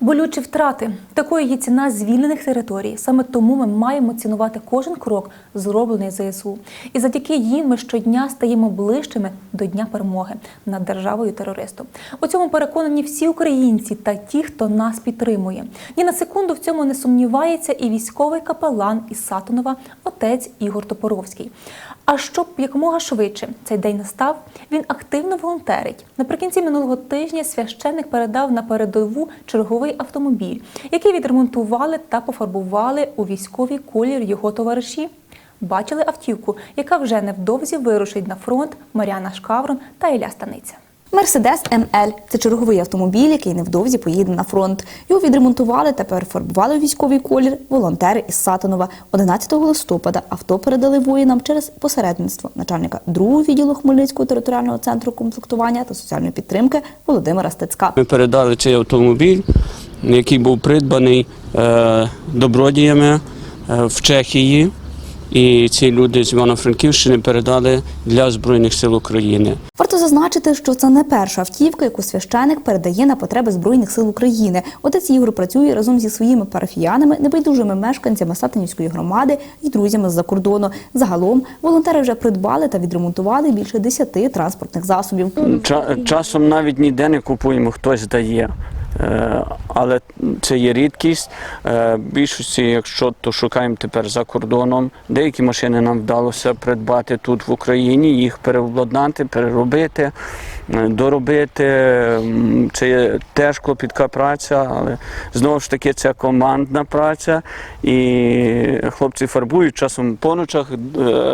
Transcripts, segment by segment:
Болючі втрати такою є ціна звільнених територій. Саме тому ми маємо цінувати кожен крок, зроблений ЗСУ. І завдяки їм ми щодня стаємо ближчими до дня перемоги над державою терористом. У цьому переконані всі українці та ті, хто нас підтримує. Ні на секунду в цьому не сумнівається і військовий капелан із Сатонова, отець Ігор Топоровський. А щоб якомога швидше цей день настав, він активно волонтерить. Наприкінці минулого тижня священник передав на передову черговий автомобіль, який відремонтували та пофарбували у військовий колір його товариші. Бачили автівку, яка вже невдовзі вирушить на фронт Маріана Шкаврон та Ілля Станиця. Мерседес МЛ це черговий автомобіль, який невдовзі поїде на фронт. Його відремонтували та перефарбували у військовий колір волонтери із Сатанова. 11 листопада авто передали воїнам через посередництво начальника другого відділу Хмельницького територіального центру комплектування та соціальної підтримки Володимира Стецька. Ми передали цей автомобіль, який був придбаний е, добродіями е, в Чехії. І ці люди з Івано-Франківщини передали для Збройних сил України. Варто зазначити, що це не перша автівка, яку священик передає на потреби збройних сил України. Отець Ігор працює разом зі своїми парафіянами, небайдужими мешканцями Сатанівської громади і друзями з-за кордону. Загалом волонтери вже придбали та відремонтували більше 10 транспортних засобів. Ча- Часом навіть ніде не купуємо, хтось дає. Е, Але це є рідкість. Е, Більшості, якщо то шукаємо тепер за кордоном. Деякі машини нам вдалося придбати тут в Україні, їх переобладнати, переробити, е, доробити. Це є теж клопітка праця, але знову ж таки це командна праця. І хлопці фарбують часом по ночах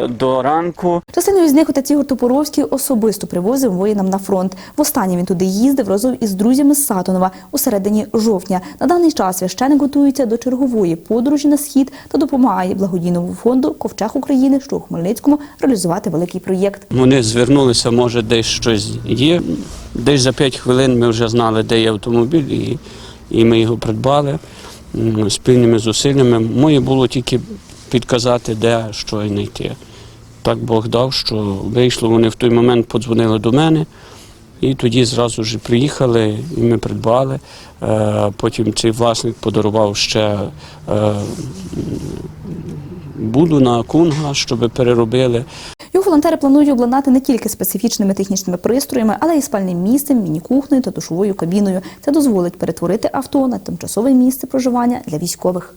до ранку. Частиною з них отець Ігор Топоровський особисто привозив воїнам на фронт. Востаннє він туди їздив разом із друзями з Сатонова у середині жовтня. На даний час священик готується до чергової подорожі на схід та допомагає благодійному фонду Ковчег України, що у Хмельницькому реалізувати великий проєкт. Вони звернулися, може, десь щось є. Десь за 5 хвилин ми вже знали, де є автомобіль, і, і ми його придбали спільними зусиллями. Моє було тільки підказати, де що знайти. Так Бог дав, що вийшло, вони в той момент подзвонили до мене. І тоді зразу ж приїхали, і ми придбали. Е, Потім цей власник подарував ще е, буду на кунга, щоб переробили. Його волонтери планують обладнати не тільки специфічними технічними пристроями, але й спальним місцем, міні-кухнею та душовою кабіною. Це дозволить перетворити авто на тимчасове місце проживання для військових.